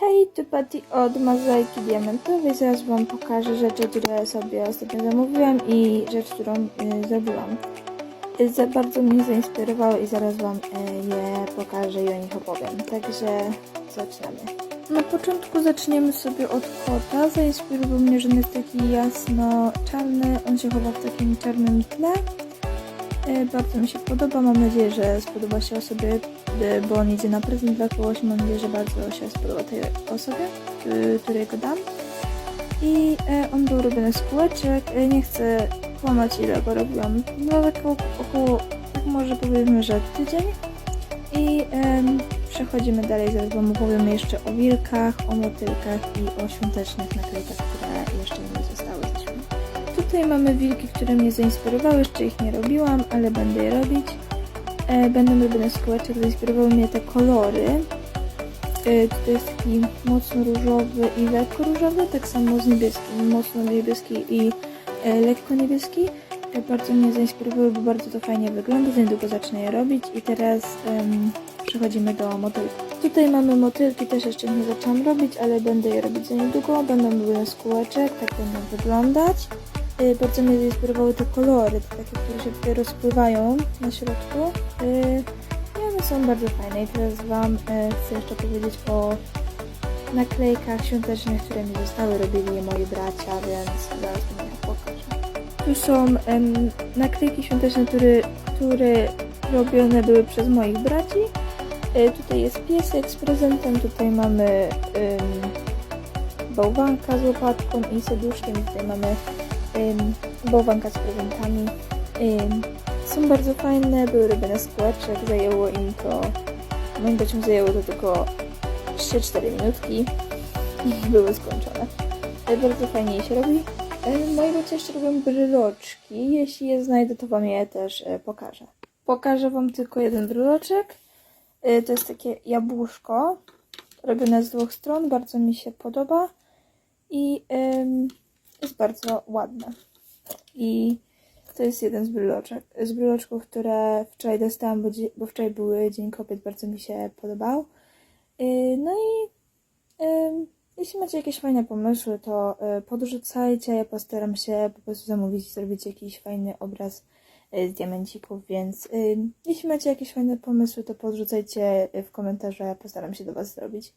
Hej, tu Patty od Mozaiki Diamentowej. Zaraz Wam pokażę rzeczy, które sobie ostatnio zamówiłam i rzecz, którą y, zrobiłam. Y, za bardzo mnie zainspirowały i zaraz Wam y, je pokażę i o nich opowiem. Także zaczynamy. Na początku zaczniemy sobie od kota. Zainspirował mnie, że on jest taki jasno-czarny. On się chowa w takim czarnym tle. E, Bardzo mi się podoba. Mam nadzieję, że spodoba się osobie, e, bo on idzie na prezent dla kogoś. Mam nadzieję, że bardzo się spodoba tej osobie, y, której go dam. I e, on był robiony z kółeczek. E, Nie chcę kłamać, ile go robiłam. No tak około, tak może powiedzmy, że tydzień. I przechodzimy dalej. Zaraz Wam opowiem jeszcze o wilkach, o motylkach i o świątecznych naklejkach, które jeszcze nie zostały ze. Tutaj mamy wilki, które mnie zainspirowały. Jeszcze ich nie robiłam, ale będę je robić. E, będą robione z kółeczek. Zainspirowały mnie te kolory. E, tutaj jest taki mocno różowy i lekko różowy, tak samo z niebieskim. Mocno niebieski i e, lekko niebieski. Bardzo mnie zainspirowały, bo bardzo to fajnie wygląda. Za niedługo zacznę je robić. I teraz przechodzimy do motylków. Tutaj mamy motylki, też jeszcze nie zaczęłam robić, ale będę je robić za niedługo. Będą robione z kółeczek, tak będą wyglądać. Y, Bardzo mnie zainspirowały te kolory, te takie, które się tutaj rozpływają na środku. Y, I one są bardzo fajne. I teraz Wam y, chcę jeszcze powiedzieć o naklejkach świątecznych, które mi zostały. Robili je moi bracia, więc zaraz Wam je pokażę. Tu są em, naklejki świąteczne, które, które robione były przez moich braci. Tutaj jest piesek z prezentem, tutaj mamy ym, bałwanka z łopatką i serduszkiem, tutaj mamy bałwanka z prezentami. Są bardzo fajne, były robione z kółeczek, zajęło im to, moim braciom zajęło to tylko 3-4 minutki i były skończone. Y, Bardzo fajnie je się robi. Y, Moi bracia jeszcze robią bryloczki, jeśli je znajdę, to Wam je też y, pokażę. Pokażę Wam tylko jeden bryloczek. To jest takie jabłuszko, robione z dwóch stron, bardzo mi się podoba i ym, jest bardzo ładne. I to jest jeden z bryloczek, z bryloczków, które wczoraj dostałam, bo, bo wczoraj były Dzień Kobiet, bardzo mi się podobał. Yy, no i jeśli macie jakieś fajne pomysły, to y, podrzucajcie, ja postaram się po prostu zamówić i zrobić jakiś fajny obraz y, z diamencików, więc y, jeśli macie jakieś fajne pomysły, to podrzucajcie y, w komentarze, postaram się do Was zrobić.